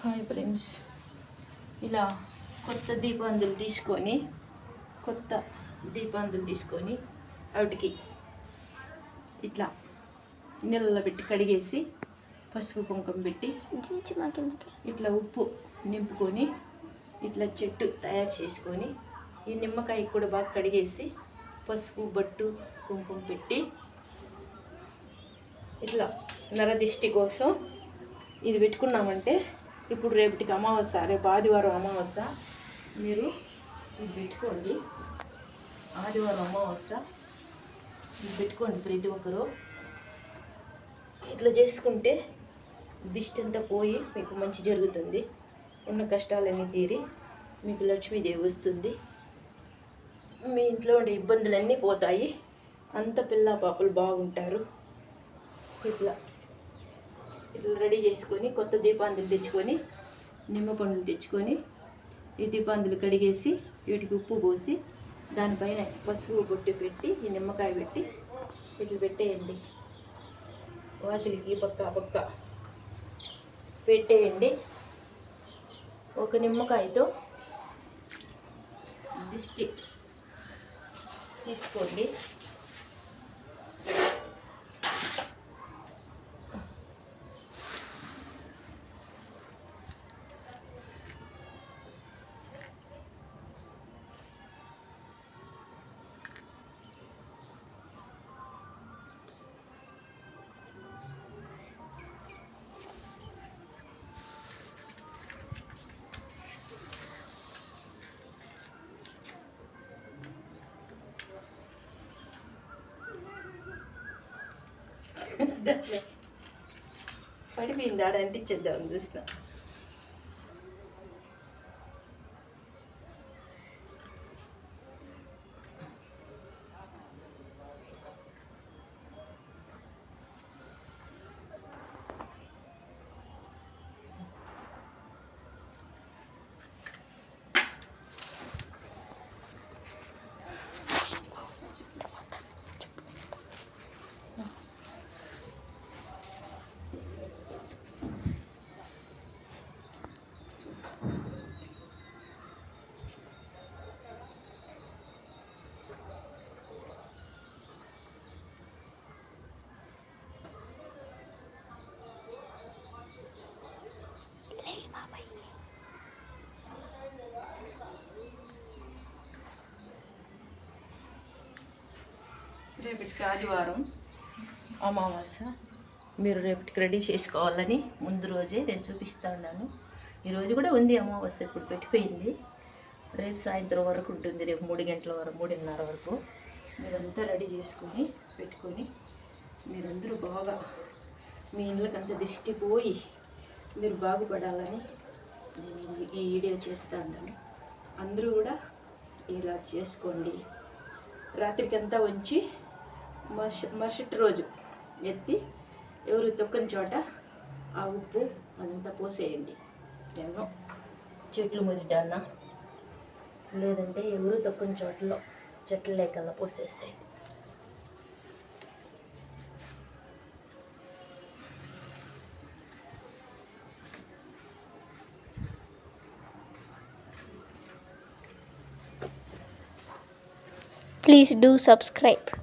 Hi friends. ఇలా కొత్త దీపాందులు తీసుకొని కొత్త దీపాందులు తీసుకొని వాటికి ఇట్లా నీళ్ళలో పెట్టి కడిగేసి పసుపు కుంకుమ పెట్టి ఇట్లా ఉప్పు నింపుకొని ఇట్లా చెట్టు తయారు చేసుకొని ఈ నిమ్మకాయ కూడా బాగా కడిగేసి పసుపు బట్టు కుంకుమ పెట్టి ఇట్లా నరదిష్టి కోసం ఇది పెట్టుకున్నామంటే ఇప్పుడు రేపటికి అమావాస్య రేపు ఆదివారం అమావాస్య. మీరు ఇది పెట్టుకోండి. ఆదివారం అమావాస్య. ఇది పెట్టుకోండి ప్రతి ఒక్కరు. ఇట్లా చేసుకుంటే దిష్టి అంతా పోయి మీకు మంచి జరుగుతుంది. ఉన్న కష్టాలన్నీ తీరి మీకు లక్ష్మీదేవి వస్తుంది. మీ ఇంట్లో ఉండే ఇబ్బందులన్నీ పోతాయి. అంత పిల్ల పాపలు బాగుంటారు. ఇట్లా ఇట్లా. రెడీ చేసుకొని కొత్త దీపాందులు తెచ్చుకొని నిమ్మ పండ్లు తెచ్చుకొని ఈ దీపాందులు కడిగేసి వీటికి ఉప్పు పోసి దానిపైన పసుపు బొట్టు పెట్టి ఈ నిమ్మకాయ పెట్టి ఇట్లా పెట్టేయండి. వాకిలికి పక్క పక్క పెట్టేయండి. ఒక నిమ్మకాయతో దిష్టి తీసుకోండి. పడిపోయింది. ఆడ అంటించేద్దాం చూసిన. రేపటికి ఆదివారం అమావాస్య. మీరు రేపటికి రెడీ చేసుకోవాలని ముందు రోజే నేను చూపిస్తా ఉన్నాను. ఈరోజు కూడా ఉంది అమావాస్య ఇప్పుడు పెట్టిపోయింది. రేపు సాయంత్రం వరకు ఉంటుంది రేపు మూడు గంటల వరకు మూడున్నర వరకు. మీరంతా రెడీ చేసుకొని పెట్టుకొని మీరందరూ బాగా మీ ఇళ్ళకంత దిష్టి పోయి మీరు బాగుపడాలని నేను ఈ వీడియో చేస్తా ఉన్నాను. అందరూ కూడా ఇలా చేసుకోండి. రాత్రికంతా ఉంచి మరుస మరుసటి రోజు ఎత్తి ఎవరు తొక్కని చోట ఆ ఉప్పు అదంతా పోసేయండి. నేను చెట్లు ముదిటాన లేదంటే ఎవరు తొక్కని చోటలో చెట్ల లేకల్లా పోసేసేయండి ప్లీజ్ డూ సబ్స్క్రైబ్